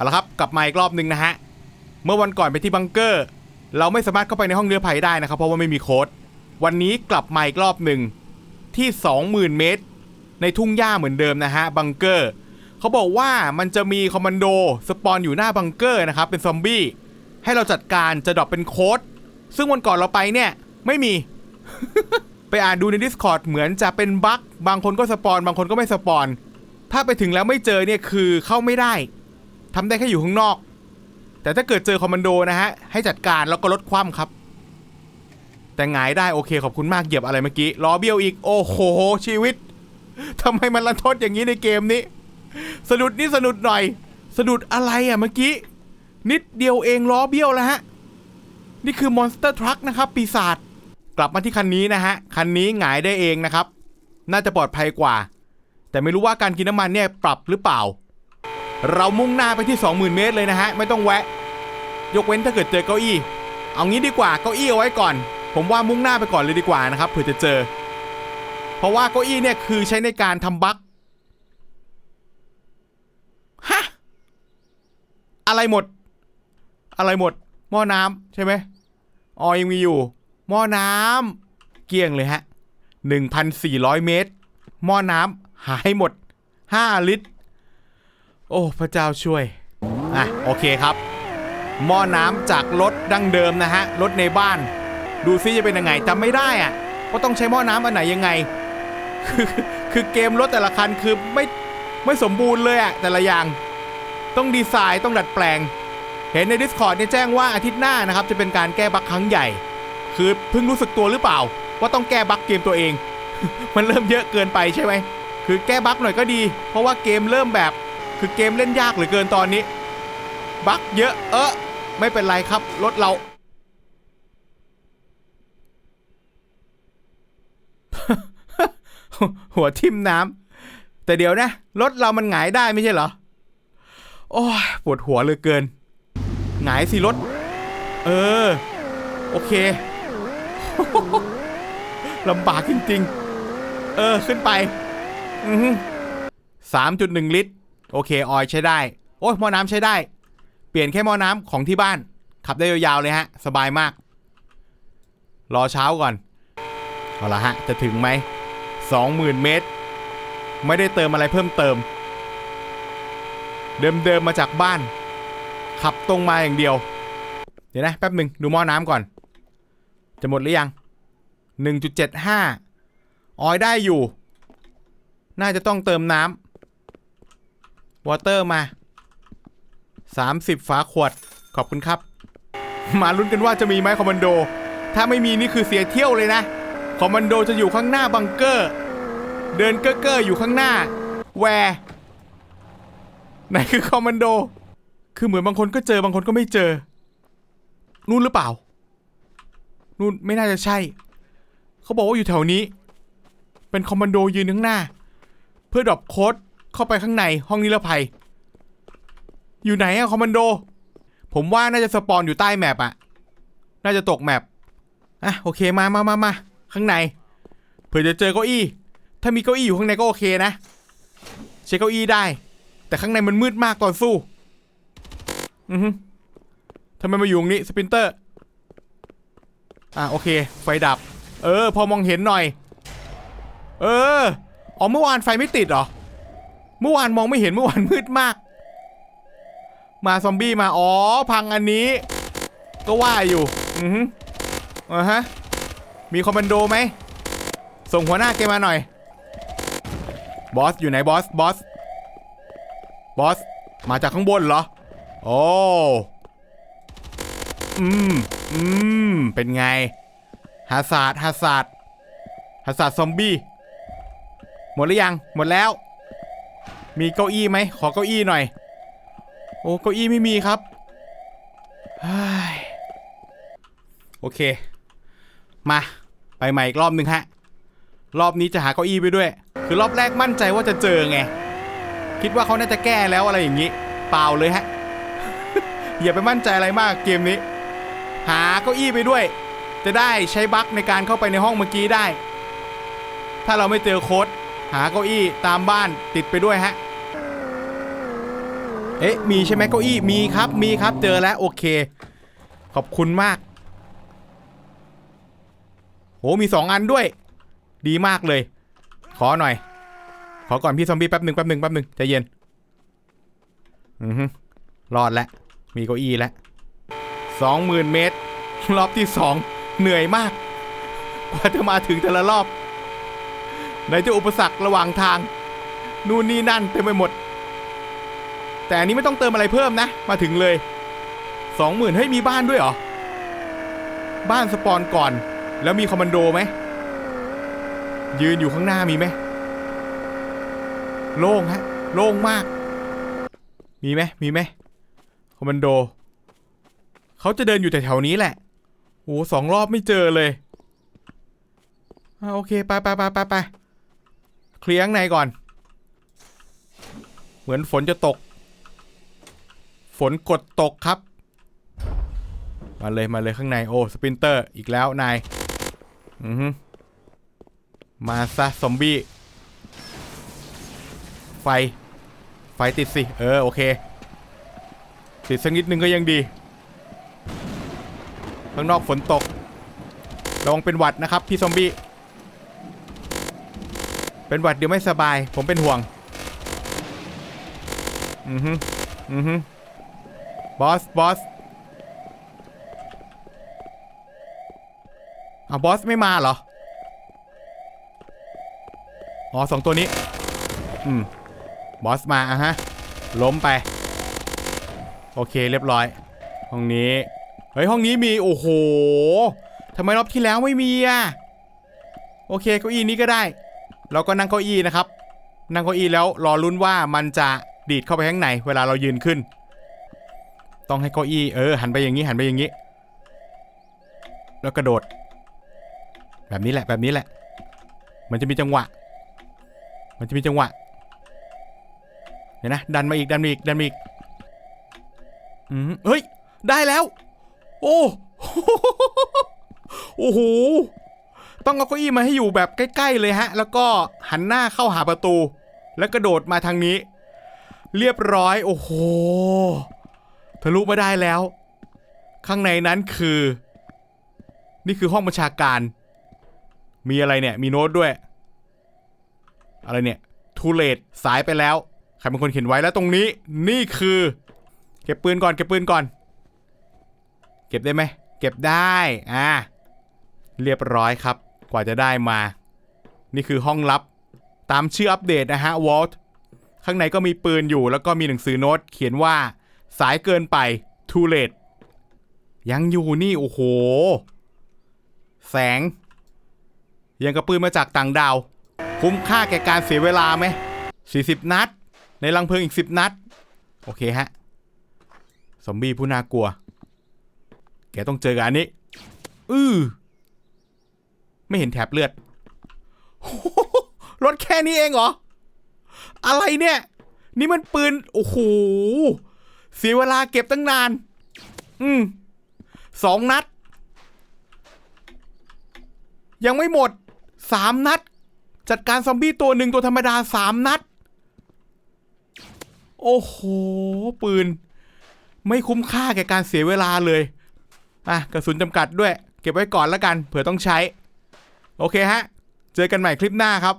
เอาละครับกลับมาอีกรอบหนึ่งนะฮะ เมื่อวันก่อนไปที่บังเกอร์ เราไม่สามารถเข้าไปในห้องเรือไผ่ได้นะครับ เพราะว่าไม่มีโค้ด วันนี้กลับมาอีกรอบหนึ่งที่ 20,000 เมตร ในทุ่งหญ้าเหมือนเดิมนะฮะบังเกอร์เขาบอกว่ามันจะมีคอมมานโดสปอนอยู่หน้าบังเกอร์นะครับเป็นซอมบี้ให้เราจัดการจะดรอปเป็นโค้ด ซึ่งวันก่อนเราไปเนี่ยไม่มี ไปอ่านดูใน Discord เหมือนจะเป็นบั๊กบางคนก็สปอน บางคนก็ไม่สปอน ถ้าไปถึงแล้วไม่เจอเนี่ยคือเข้าไม่ได้ ทำได้แค่อยู่ข้างนอก แต่ถ้าเกิดเจอคอมมานโดนะฮะ ให้จัดการแล้วก็ลดความครับ แต่หงายได้โอเคขอบคุณมากเหยียบอะไรเมื่อกี้ล้อเบี้ยวอีกโอ้โห ชีวิตทำไมมันรันทดอย่างนี้ในเกมนี้ สะดุดนี่สะดุดหน่อย สะดุดอะไรอะเมื่อกี้ นิดเดียวเองล้อเบี้ยวแล้วฮะ นี่คือมอนสเตอร์ทรัคนะครับ ปีศาจกลับมาที่คันนี้นะฮะ คันนี้หงายได้เองนะครับ น่าจะปลอดภัยกว่า แต่ไม่รู้ว่าการกินน้ำมันเนี่ยปรับหรือเปล่า เรามุ่งหน้าไปที่ 20,000 เมตรเลยนะฮะ ไม่ต้องแวะ ยกเว้นถ้าเกิดเจอเก้าอี้ เอางี้ดีกว่าเก้าอี้เอาไว้ก่อน ผมว่ามุ่งหน้าไปก่อนเลยดีกว่านะครับเผื่อจะเจอ เพราะว่าเก้าอี้เนี่ยคือใช้ในการทำบั๊กฮะอะไรหมด อะไรหมด หม้อน้ำใช่ไหมอ๋อยังมีอยู่ หม้อน้ำเกลี้ยงเลยฮะ1,400 เมตร หม้อน้ำหายหมด 5 ลิตร โอ้พระเจ้าช่วยอะโอเคครับ หม้อน้ำจากรถดั้งเดิมนะฮะรถในบ้าน ดูซิจะเป็นยังไงจำไม่ได้อะว่าต้องใช้หม้อน้ำอันไหนยังไง คือคือเกมรถแต่ละคันคือไม่ไม่สมบูรณ์เลยอะแต่ละอย่าง ต้องดีไซน์ต้องดัดแปลง เห็นใน Discord เนี่ยแจ้งว่าอาทิตย์หน้านะครับจะเป็นการแก้บั๊กครั้งใหญ่ คือเพิ่งรู้สึกตัวหรือเปล่า ว่าต้องแก้บั๊กเกมตัวเอง มันเริ่มเยอะเกินไปใช่ไหมคือแก้บั๊กหน่อยก็ดี เพราะว่าเกมเริ่มแบบ คือเกมเล่นยากเหลือเกินตอนนี้ บั๊กเยอะเออไม่เป็นไรครับ รถเรา หัวทิ่มน้ำแต่เดี๋ยวนะ รถเรามันหงายได้ไม่ใช่เหรอ โอ้ยปวดหัวเหลือเกิน หงายสิรถ เออ โอเคลำบากจริงๆ เออ ขึ้นไปอือสามจุดหนึ่งลิตร โอเคออยใช้ได้ โอ้ยหม้อน้ำใช้ได้ เปลี่ยนแค่หม้อน้ำของที่บ้าน ขับได้ยาวๆเลยฮะ สบายมาก รอเช้าก่อน เอาละฮะ จะถึงไหมสองหมื่นเมตร ไม่ได้เติมอะไรเพิ่มเติม เดิมๆมาจากบ้าน ขับตรงมาอย่างเดียว เดี๋ยวนะ แป๊บหนึ่งดูหม้อน้ำก่อน จะหมดหรือยัง 1.75ออยได้อยู่ น่าจะต้องเติมน้ำ วอเตอร์มา 30 ฝาขวด ขอบคุณครับ มาลุ้นกันว่าจะมีไหมคอมมานโด ถ้าไม่มีนี่คือเสียเที่ยวเลยนะ คอมมานโดจะอยู่ข้างหน้าบังเกอร์ เดินเก้อเก้ออยู่ข้างหน้า แวร์ไหนคือคอมมานโด คือเหมือนบางคนก็เจอบางคนก็ไม่เจอ นู่นหรือเปล่า นู่นไม่น่าจะใช่ เขาบอกว่าอยู่แถวนี้ เป็นคอมมานโดยืนข้างหน้า เพื่อดรอปโค้ด เข้าไปข้างในห้องนิรภัย อยู่ไหนอะคอมมานโด ผมว่าน่าจะสปอนอยู่ใต้แมปอะน่าจะตกแมปอะโอเคมามามามาข้างในเผื่อจะเจอเก้าอี้ ถ้ามีเก้าอี้อยู่ข้างในก็โอเคนะใช้เก้าอี้ได้ แต่ข้างในมันมืดมากตอนสู้ อือฮึทำไมมาอยู่ตรงนี้สปินเตอร์ อะโอเค ไฟดับ เออ พอมองเห็นหน่อย เออ อ๋อเมื่อวานไฟไม่ติดเหรอ เมื่อวานมองไม่เห็นเมื่อวานมืดมาก มาซอมบี้มา อ๋อ พังอันนี้ ก็ว่าอยู่ อือฮึอ่าฮะ มีคอมมานโดไหม ส่งหัวหน้าแกมาหน่อย บอส อยู่ไหนบอส บอส บอส มาจากข้างบนเหรอ โอ้ อืม อืม เป็นไงหาศาสตร์หาศาสตร์หาศาสตร์ซอมบี้ หมดหรือยัง หมดแล้ว มีเก้าอี้ไหมขอเก้าอี้หน่อย โอ้เก้าอี้ไม่มีครับโอเค มา ไปใหม่อีกรอบหนึ่งฮะ รอบนี้จะหาเก้าอี้ไปด้วย คือรอบแรกมั่นใจว่าจะเจอไง คิดว่าเขาน่าจะแก้แล้วอะไรอย่างนี้ เปล่าเลยฮะ อย่าไปมั่นใจอะไรมากเกมนี้ หาเก้าอี้ไปด้วย จะได้ใช้บั๊กในการเข้าไปในห้องเมื่อกี้ได้ ถ้าเราไม่เจอโค้ด หาเก้าอี้ตามบ้านติดไปด้วยฮะ เอ๊ะ มีใช่ไหมเก้าอี้ มีครับ มีครับ เจอแล้วโอเค ขอบคุณมาก โห มีสองอันด้วย ดีมากเลย ขอหน่อย ขอก่อนพี่ซอมบี้แป๊บหนึ่งแป๊บหนึ่งแป๊บหนึ่งใจเย็น อือฮึรอดแล้ว มีเก้าอี้แล้วสองหมื่นเมตร รอบที่สองเหนื่อยมาก กว่าจะมาถึงแต่ละรอบ ไหนจะอุปสรรคระหว่างทาง นู่นนี่นั่นเต็มไปหมด แต่อันนี้ไม่ต้องเติมอะไรเพิ่มนะ มาถึงเลยสองหมื่นเฮ้ยมีบ้านด้วยเหรอ บ้านสปอนก่อน แล้วมีคอมมานโดไหม ยืนอยู่ข้างหน้ามีไหม โล่งฮะ โล่งมาก มีไหมมีไหมคอมมานโด เขาจะเดินอยู่แต่แถวนี้แหละโอ้สองรอบไม่เจอเลยอโอเค ไปไปไปไปไป เคลียร์ข้างในก่อน เหมือนฝนจะตก ฝนกดตกครับ มาเลยมาเลยข้างในโอ้สปินเตอร์อีกแล้วนายอือฮึมาซะซอมบี้ ไฟ ไฟติดสิ เออ โอเค ติดสักนิดนึงก็ยังดี ข้างนอกฝนตกระวังเป็นหวัดนะครับ พี่ซอมบี้ เป็นหวัดเดี๋ยวไม่สบาย ผมเป็นห่วง อือฮึอือฮึบอส บอสอะบอสไม่มาเหรอ อ๋อสองตัวนี้ อืม บอสมาอะฮะ ล้มไป โอเคเรียบร้อย ห้องนี้ เฮ้ย ห้องนี้มี โอ้โหทำไมรอบที่แล้วไม่มีอะ โอเคเก้าอี้นี้ก็ได้ เราก็นั่งเก้าอี้นะครับ นั่งเก้าอี้แล้วรอลุ้นว่ามันจะดีดเข้าไปข้างในเวลาเรายืนขึ้น ต้องให้เก้าอี้เออหันไปอย่างนี้หันไปอย่างนี้ แล้วกระโดด แบบนี้แหละแบบนี้แหละ มันจะมีจังหวะ มันจะมีจังหวะเดี๋ยวนะดันมาอีกดันมาอีกดันมาอีกอืมเฮ้ยได้แล้ว โอ้โอ้โห ต้องเอาเก้าอี้มาให้อยู่แบบใกล้ๆเลยฮะ แล้วก็หันหน้าเข้าหาประตู แล้วกระโดดมาทางนี้ เรียบร้อย โอ้โหทะลุมาได้แล้ว ข้างในนั้นคือ นี่คือห้องบัญชาการ มีอะไรเนี่ย มีโน้ตด้วย อะไรเนี่ยทูเลตสายไปแล้ว ใครเป็นคนเขียนไว้แล้วตรงนี้ นี่คือ เก็บปืนก่อน เก็บปืนก่อน เก็บได้ไหม เก็บได้ อ่า เรียบร้อยครับ กว่าจะได้มา นี่คือห้องลับ ตามชื่ออัปเดตนะฮะวอลต์ข้างในก็มีปืนอยู่แล้วก็มีหนังสือโน้ตเขียนว่าสายเกินไป too late ยังอยู่นี่ โอ้โห แสง ยังกับปืนมาจากต่างดาว คุ้มค่าแก่การเสียเวลาไหม40 นัด ในรังเพลิงอีก 10 นัด โอเคฮะซอมบี้ผู้น่ากลัว แกต้องเจอกับอันนี้ อือ ไม่เห็นแถบเลือดรถแค่นี้เองเหรอ อะไรเนี่ย นี่มันปืน โอ้โห เสียเวลาเก็บตั้งนาน อืม สองนัด ยังไม่หมด สามนัด จัดการซอมบี้ตัวหนึ่งตัวธรรมดาสามนัด โอ้โห ปืน ไม่คุ้มค่าแก่การเสียเวลาเลย อะ กระสุนจำกัดด้วย เก็บไว้ก่อนแล้วกัน เผื่อต้องใช้ โอเคฮะ เจอกันใหม่คลิปหน้าครับ